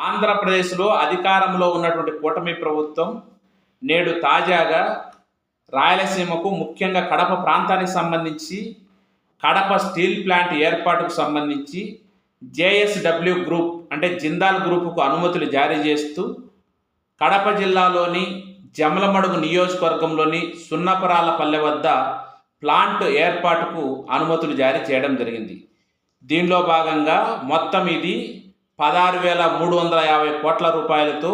ఆంధ్రప్రదేశ్లో అధికారంలో ఉన్నటువంటి కూటమి ప్రభుత్వం నేడు తాజాగా రాయలసీమకు ముఖ్యంగా కడప ప్రాంతానికి సంబంధించి కడప స్టీల్ ప్లాంట్ ఏర్పాటుకు సంబంధించి జేఎస్డబ్ల్యూ గ్రూప్ అంటే జిందాల్ గ్రూపుకు అనుమతులు జారీ చేస్తూ కడప జిల్లాలోని జమలమడుగు నియోజకవర్గంలోని సున్నపరాలపల్లె వద్ద ప్లాంట్ ఏర్పాటుకు అనుమతులు జారీ చేయడం జరిగింది. దీనిలో భాగంగా మొత్తం ఇది పదహారు వేల మూడు వందల యాభై కోట్ల రూపాయలతో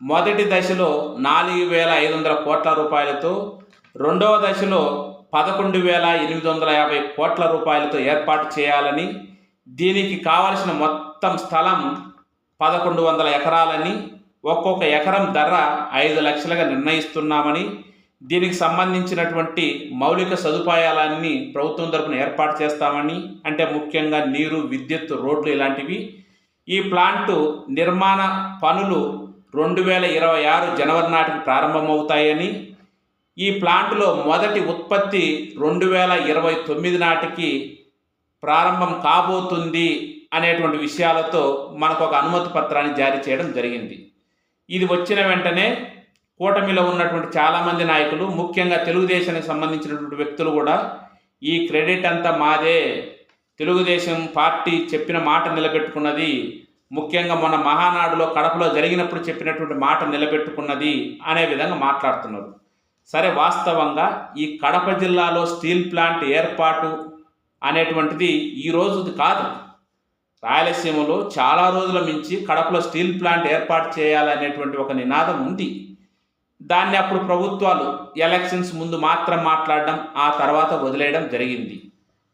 మొదటి దశలో నాలుగు వేల ఐదు వందల కోట్ల రూపాయలతో రెండవ దశలో పదకొండు వేల ఎనిమిది వందల యాభై కోట్ల రూపాయలతో ఏర్పాటు చేయాలని దీనికి కావలసిన మొత్తం స్థలం పదకొండు వందల ఎకరాలని ఒక్కొక్క ఎకరం ధర ఐదు లక్షలుగా నిర్ణయిస్తున్నామని దీనికి సంబంధించినటువంటి మౌలిక సదుపాయాలన్నీ ప్రభుత్వం తరపున ఏర్పాటు చేస్తామని అంటే ముఖ్యంగా నీరు విద్యుత్ రోడ్లు ఇలాంటివి ఈ ప్లాంటు నిర్మాణ పనులు రెండు వేల ఇరవై ఆరు జనవరి నాటికి ప్రారంభమవుతాయని ఈ ప్లాంటులో మొదటి ఉత్పత్తి రెండు వేల ఇరవై తొమ్మిది నాటికి ప్రారంభం కాబోతుంది అనేటువంటి విషయాలతో మనకు ఒక అనుమతి పత్రాన్ని జారీ చేయడం జరిగింది. ఇది వచ్చిన వెంటనే కూటమిలో ఉన్నటువంటి చాలామంది నాయకులు ముఖ్యంగా తెలుగుదేశానికి సంబంధించినటువంటి వ్యక్తులు కూడా ఈ క్రెడిట్ అంతా మాదే తెలుగుదేశం పార్టీ చెప్పిన మాట నిలబెట్టుకున్నది ముఖ్యంగా మొన్న మహానాడులో కడపలో జరిగినప్పుడు చెప్పినటువంటి మాట నిలబెట్టుకున్నది అనే విధంగా మాట్లాడుతున్నారు. సరే వాస్తవంగా ఈ కడప జిల్లాలో స్టీల్ ప్లాంట్ ఏర్పాటు అనేటువంటిది ఈ రోజుది కాదు. రాయలసీమలో చాలా రోజుల మించి కడపలో స్టీల్ ప్లాంట్ ఏర్పాటు చేయాలనేటువంటి ఒక నినాదం ఉంది. దాన్ని అప్పుడు ప్రభుత్వాలు ఎలక్షన్స్ ముందు మాత్రం మాట్లాడడం ఆ తర్వాత వదిలేయడం జరిగింది.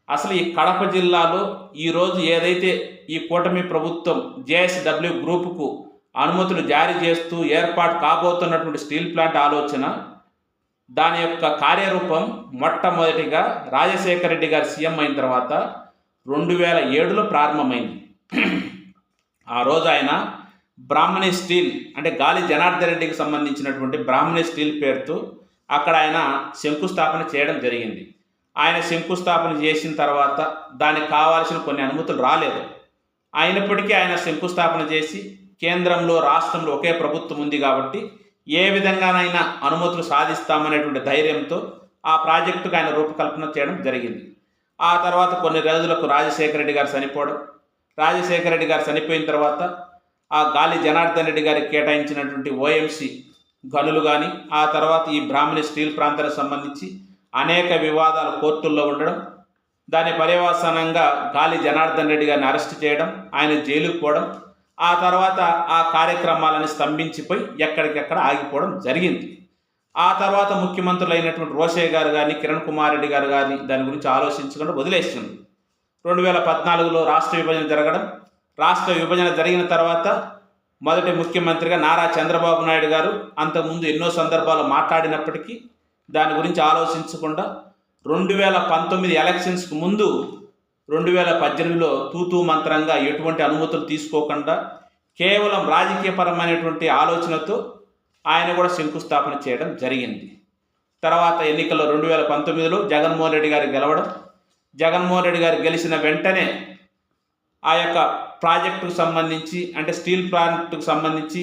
అసలు ఈ కడప జిల్లాలో ఈరోజు ఏదైతే ఈ కూటమి ప్రభుత్వం జేఎస్డబ్ల్యూ గ్రూపుకు అనుమతులు జారీ చేస్తూ ఏర్పాటు కాబోతున్నటువంటి స్టీల్ ప్లాంట్ ఆలోచన దాని యొక్క కార్యరూపం మొట్టమొదటిగా రాజశేఖర రెడ్డి గారు సీఎం అయిన తర్వాత రెండు వేల ఏడులో ప్రారంభమైంది. ఆ రోజు ఆయన బ్రాహ్మణి స్టీల్ అంటే గాలి జనార్దన్ రెడ్డికి సంబంధించినటువంటి బ్రాహ్మణి స్టీల్ పేరుతో అక్కడ ఆయన శంకుస్థాపన చేయడం జరిగింది. ఆయన శంకుస్థాపన చేసిన తర్వాత దానికి కావాల్సిన కొన్ని అనుమతులు రాలేదు. అయినప్పటికీ ఆయన శంకుస్థాపన చేసి కేంద్రంలో రాష్ట్రంలో ఒకే ప్రభుత్వం ఉంది కాబట్టి ఏ విధంగానైనా అనుమతులు సాధిస్తామనేటువంటి ధైర్యంతో ఆ ప్రాజెక్టుకు ఆయన రూపకల్పన చేయడం జరిగింది. ఆ తర్వాత కొన్ని రోజులకు రాజశేఖర రెడ్డి గారు చనిపోవడం రాజశేఖర రెడ్డి గారు చనిపోయిన తర్వాత ఆ గాలి జనార్దన్ రెడ్డి గారికి కేటాయించినటువంటి ఓఎంసి గనులు కానీ ఆ తర్వాత ఈ బ్రాహ్మణి స్టీల్ ప్రాంతానికి సంబంధించి అనేక వివాదాలు కోర్టుల్లో ఉండడం దాని పర్యవసానంగా గాలి జనార్దన్ రెడ్డి గారిని అరెస్ట్ చేయడం ఆయన జైలుకు పోవడం ఆ తర్వాత ఆ కార్యక్రమాలను స్తంభించిపోయి ఎక్కడికెక్కడ ఆగిపోవడం జరిగింది. ఆ తర్వాత ముఖ్యమంత్రులు అయినటువంటి రోషయ్య గారు కానీ కిరణ్ కుమార్ రెడ్డి గారు కానీ దాని గురించి ఆలోచించకుండా వదిలేస్తుంది రెండు వేల పద్నాలుగులో రాష్ట్ర విభజన జరగడం రాష్ట్ర విభజన జరిగిన తర్వాత మొదటి ముఖ్యమంత్రిగా నారా చంద్రబాబు నాయుడు గారు అంతకుముందు ఎన్నో సందర్భాలు మాట్లాడినప్పటికీ దాని గురించి ఆలోచించకుండా రెండు వేల పంతొమ్మిది ఎలక్షన్స్కు ముందు రెండు వేల పద్దెనిమిదిలో తూతూ మంత్రంగా ఎటువంటి అనుమతులు తీసుకోకుండా కేవలం రాజకీయపరమైనటువంటి ఆలోచనతో ఆయన కూడా శంకుస్థాపన చేయడం జరిగింది. తర్వాత ఎన్నికల్లో రెండు వేల పంతొమ్మిదిలో జగన్మోహన్ రెడ్డి గారు గెలవడం జగన్మోహన్ రెడ్డి గారు గెలిచిన వెంటనే ఆ యొక్క ప్రాజెక్టుకు సంబంధించి అంటే స్టీల్ ప్లాంట్కు సంబంధించి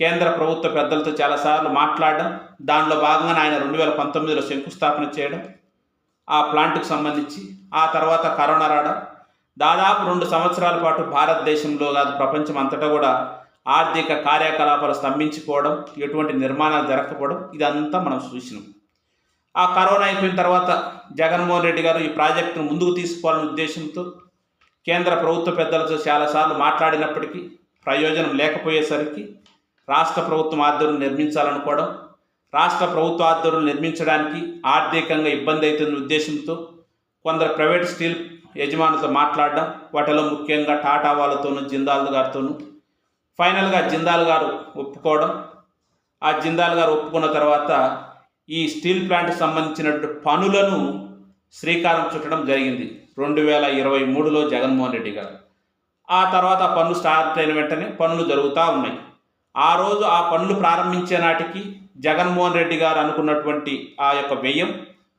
కేంద్ర ప్రభుత్వ పెద్దలతో చాలాసార్లు మాట్లాడడం దానిలో భాగంగా ఆయన రెండు వేల పంతొమ్మిదిలో శంకుస్థాపన చేయడం ఆ ప్లాంట్కు సంబంధించి ఆ తర్వాత కరోనా రావడం. దాదాపు రెండు సంవత్సరాల పాటు భారతదేశంలో కాదు ప్రపంచం అంతటా కూడా ఆర్థిక కార్యకలాపాలు స్తంభించిపోవడం ఎటువంటి నిర్మాణాలు జరగకపోవడం ఇదంతా మనం చూసినాం. ఆ కరోనా అయిపోయిన తర్వాత జగన్మోహన్ రెడ్డి గారు ఈ ప్రాజెక్టును ముందుకు తీసుకోవాలనే ఉద్దేశంతో కేంద్ర ప్రభుత్వ పెద్దలతో చాలాసార్లు మాట్లాడినప్పటికీ ప్రయోజనం లేకపోయేసరికి రాష్ట్ర ప్రభుత్వం ఆధ్వర్యం నిర్మించాలనుకోవడం రాష్ట్ర ప్రభుత్వ ఆధ్వర్యం నిర్మించడానికి ఆర్థికంగా ఇబ్బంది అవుతున్న ఉద్దేశంతో కొందరు ప్రైవేట్ స్టీల్ యజమానులతో మాట్లాడడం వాటిలో ముఖ్యంగా టాటా వాళ్ళతోనూ జిందాల్ గారితోనూ ఫైనల్గా జిందాల్ గారు ఒప్పుకోవడం. ఆ జిందాల్ గారు ఒప్పుకున్న తర్వాత ఈ స్టీల్ ప్లాంట్కి సంబంధించినటువంటి పనులను శ్రీకారం చుట్టడం జరిగింది రెండు వేల ఇరవై మూడులో జగన్మోహన్ రెడ్డి గారు. ఆ తర్వాత పనులు స్టార్ట్ అయిన వెంటనే పనులు జరుగుతూ ఉన్నాయి. ఆ రోజు ఆ పనులు ప్రారంభించే నాటికి జగన్మోహన్ రెడ్డి గారు అనుకున్నటువంటి ఆ యొక్క వ్యయం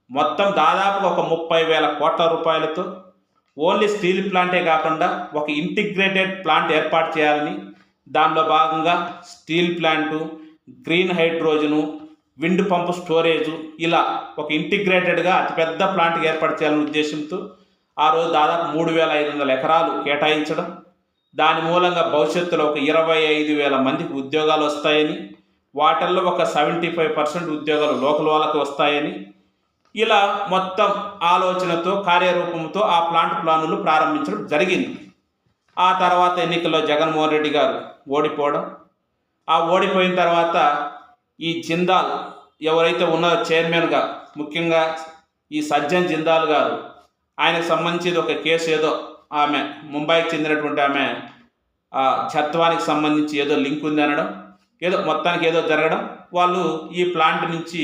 మొత్తం దాదాపు ఒక ముప్పై వేల కోట్ల రూపాయలతో ఓన్లీ స్టీల్ ప్లాంటే కాకుండా ఒక ఇంటిగ్రేటెడ్ ప్లాంట్ ఏర్పాటు చేయాలని దానిలో భాగంగా steel plant green hydrogen wind pump storage ఇలా ఒక ఇంటిగ్రేటెడ్గా అతిపెద్ద ప్లాంట్ ఏర్పాటు చేయాలనే ఉద్దేశంతో ఆ రోజు దాదాపు మూడు వేల ఐదు వందల ఎకరాలు కేటాయించడం దాని మూలంగా భవిష్యత్తులో ఒక ఇరవై ఐదు వేల మందికి ఉద్యోగాలు వస్తాయని వాటిల్లో ఒక సెవెంటీ ఫైవ్ పర్సెంట్ ఉద్యోగాలు లోకల్ వాళ్ళకి వస్తాయని ఇలా మొత్తం ఆలోచనతో కార్యరూపంతో ఆ ప్లాంట్ ప్లానులు ప్రారంభించడం జరిగింది. ఆ తర్వాత ఎన్నికల్లో జగన్మోహన్ రెడ్డి గారు ఓడిపోవడం ఆ ఓడిపోయిన తర్వాత ఈ జిందాల్ ఎవరైతే ఉన్నారో చైర్మన్గా ముఖ్యంగా ఈ సజ్జన్ జిందాల్ గారు ఆయనకు సంబంధించి ఒక కేసు ఏదో ఆమె ముంబైకి చెందినటువంటి ఆమె ఆ చత్వానికి సంబంధించి ఏదో లింక్ ఉంది అనడం ఏదో మొత్తానికి ఏదో జరగడం వాళ్ళు ఈ ప్లాంట్ నుంచి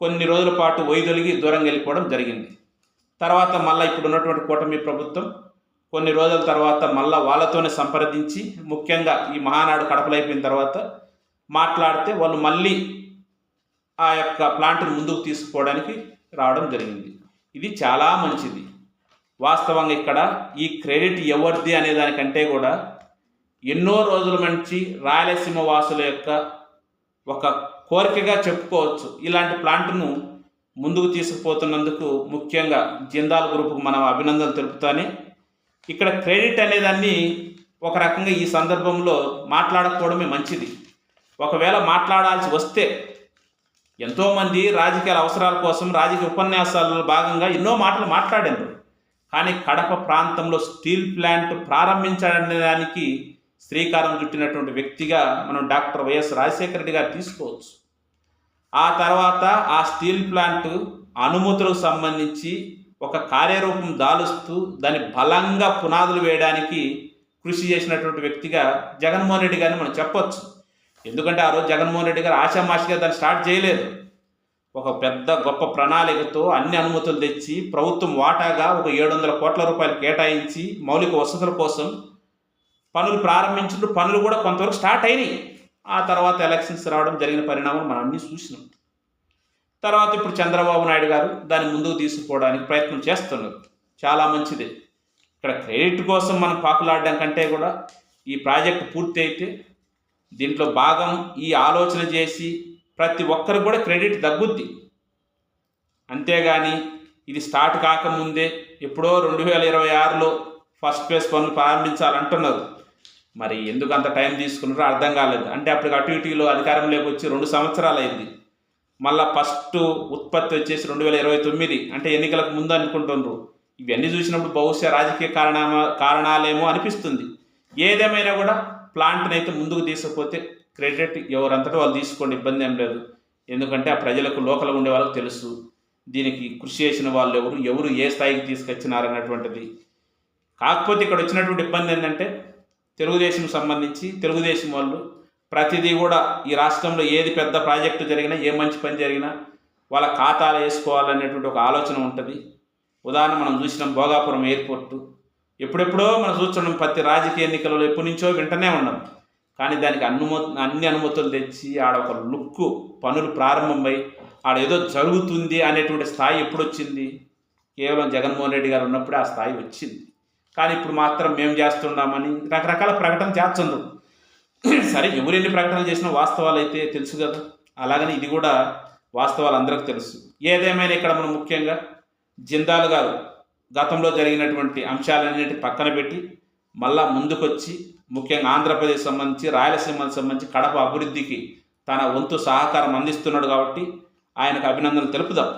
కొన్ని రోజుల పాటు వైదొలిగి దూరంగా వెళ్ళిపోవడం జరిగింది. తర్వాత మళ్ళీ ఇప్పుడు ఉన్నటువంటి కూటమి ప్రభుత్వం కొన్ని రోజుల తర్వాత మళ్ళీ వాళ్ళతోనే సంప్రదించి ముఖ్యంగా ఈ మహానాడు కడపలైపోయిన తర్వాత మాట్లాడితే వాళ్ళు మళ్ళీ ఆ యొక్క ప్లాంట్ను ముందుకు తీసుకోవడానికి రావడం జరిగింది. ఇది చాలా మంచిది. వాస్తవంగా ఇక్కడ ఈ క్రెడిట్ ఎవరిది అనే దానికంటే కూడా ఎన్నో రోజుల నుంచి రాయలసీమ వాసుల యొక్క ఒక కోరికగా చెప్పుకోవచ్చు. ఇలాంటి ప్లాంట్ను ముందుకు తీసుకుపోతున్నందుకు ముఖ్యంగా జిందాల్ గ్రూపుకు మనం అభినందనలు తెలుపుతానే. ఇక్కడ క్రెడిట్ అనేదాన్ని ఒక రకంగా ఈ సందర్భంలో మాట్లాడకపోవడమే మంచిది. ఒకవేళ మాట్లాడాల్సి వస్తే ఎంతోమంది రాజకీయాల అవసరాల కోసం రాజకీయ ఉపన్యాసాలలో భాగంగా ఎన్నో మాటలు మాట్లాడారు. కానీ కడప ప్రాంతంలో స్టీల్ ప్లాంట్ ప్రారంభించడానికి దానికి శ్రీకారం చుట్టినటువంటి వ్యక్తిగా మనం డాక్టర్ వైఎస్ రాజశేఖర రెడ్డి గారు తీసుకోవచ్చు. ఆ తర్వాత ఆ స్టీల్ ప్లాంట్ అనుమతులకు సంబంధించి ఒక కార్యరూపం దాలుస్తూ దాన్ని బలంగా పునాదులు వేయడానికి కృషి చేసినటువంటి వ్యక్తిగా జగన్మోహన్ రెడ్డి గారిని మనం చెప్పొచ్చు. ఎందుకంటే ఆ రోజు జగన్మోహన్ రెడ్డి గారు ఆశామాషిగా దాన్ని స్టార్ట్ చేయలేదు. ఒక పెద్ద గొప్ప ప్రణాళికతో అన్ని అనుమతులు తెచ్చి ప్రభుత్వం వాటాగా ఒక ఏడు వందల కోట్ల రూపాయలు కేటాయించి మౌలిక వసతుల కోసం పనులు ప్రారంభించిన పనులు కూడా కొంతవరకు స్టార్ట్ అయినాయి. ఆ తర్వాత ఎలక్షన్స్ రావడం జరిగిన పరిణామం మనం అన్నీ చూసినాం. తర్వాత ఇప్పుడు చంద్రబాబు నాయుడు గారు దాన్ని ముందుకు తీసుకుపోవడానికి ప్రయత్నం చేస్తున్నారు. చాలా మంచిదే. ఇక్కడ క్రెడిట్ కోసం మనం పాకులాడడం కంటే కూడా ఈ ప్రాజెక్ట్ పూర్తి అయితే దీంట్లో భాగం ఈ ఆలోచన చేసి ప్రతి ఒక్కరికి కూడా క్రెడిట్ తగ్గుద్ది. అంతేగాని ఇది స్టార్ట్ కాకముందే ఎప్పుడో రెండు వేల ఇరవై ఆరులో ఫస్ట్ ఫేజ్ పనులు ప్రారంభించాలంటున్నారు. మరి ఎందుకు అంత టైం తీసుకున్నారో అర్థం కాలేదు. అంటే అప్పటికి అటు ఇటులో అధికారంలోకి వచ్చి రెండు సంవత్సరాలు అయింది మళ్ళా ఫస్ట్ ఉత్పత్తి వచ్చేసి రెండు వేల ఇరవై తొమ్మిది అంటే ఎన్నికలకు ముందు అనుకుంటున్నారు ఇవన్నీ చూసినప్పుడు బహుశా రాజకీయ కారణా కారణాలేమో అనిపిస్తుంది. ఏదేమైనా కూడా ప్లాంట్ని అయితే ముందుకు తీసుకుపోతే క్రెడిట్ ఎవరంతటా వాళ్ళు తీసుకోండి ఇబ్బంది ఏం లేదు. ఎందుకంటే ఆ ప్రజలకు లోకల్ ఉండే వాళ్ళకి తెలుసు. దీనికి కృషి చేసిన వాళ్ళు ఎవరు ఎవరు ఏ స్థాయికి తీసుకొచ్చినారన్నటువంటిది. కాకపోతే ఇక్కడ వచ్చినటువంటి ఇబ్బంది ఏంటంటే తెలుగుదేశం సంబంధించి తెలుగుదేశం వాళ్ళు ప్రతిదీ కూడా ఈ రాష్ట్రంలో ఏది పెద్ద ప్రాజెక్టు జరిగినా ఏ మంచి పని జరిగినా వాళ్ళ ఖాతాలు వేసుకోవాలనేటువంటి ఒక ఆలోచన ఉంటుంది. ఉదాహరణ మనం చూసినాం భోగాపురం ఎయిర్పోర్టు. ఎప్పుడెప్పుడో మనం చూస్తున్నాం ప్రతి రాజకీయ ఎన్నికలలో ఎప్పటి నుంచో వింటనే ఉన్నాం. కానీ దానికి అనుమ అన్ని అనుమతులు తెచ్చి ఆడ ఒక లుక్కు పనులు ప్రారంభమై ఆడ ఏదో జరుగుతుంది అనేటువంటి స్థాయి ఎప్పుడు వచ్చింది కేవలం జగన్మోహన్ రెడ్డి గారు ఉన్నప్పుడే ఆ స్థాయి వచ్చింది. కానీ ఇప్పుడు మాత్రం మేము చేస్తున్నామని రకరకాల ప్రకటన చేస్తున్నారు సరే ఎవరు ఎన్ని ప్రకటనలు చేసినా వాస్తవాలు అయితే తెలుసు కదా. అలాగని ఇది కూడా వాస్తవాలు అందరికీ తెలుసు. ఏదేమైనా ఇక్కడ మనం ముఖ్యంగా జిందాల్ గారు గతంలో జరిగినటువంటి అంశాలన్నిటి పక్కన పెట్టి మళ్ళా ముందుకొచ్చి ముఖ్యంగా ఆంధ్రప్రదేశ్ సంబంధించి రాయలసీమకు సంబంధించి కడప అభివృద్ధికి తన వంతు సహకారం అందిస్తున్నాడు కాబట్టి ఆయనకు అభినందనలు తెలుపుదాం.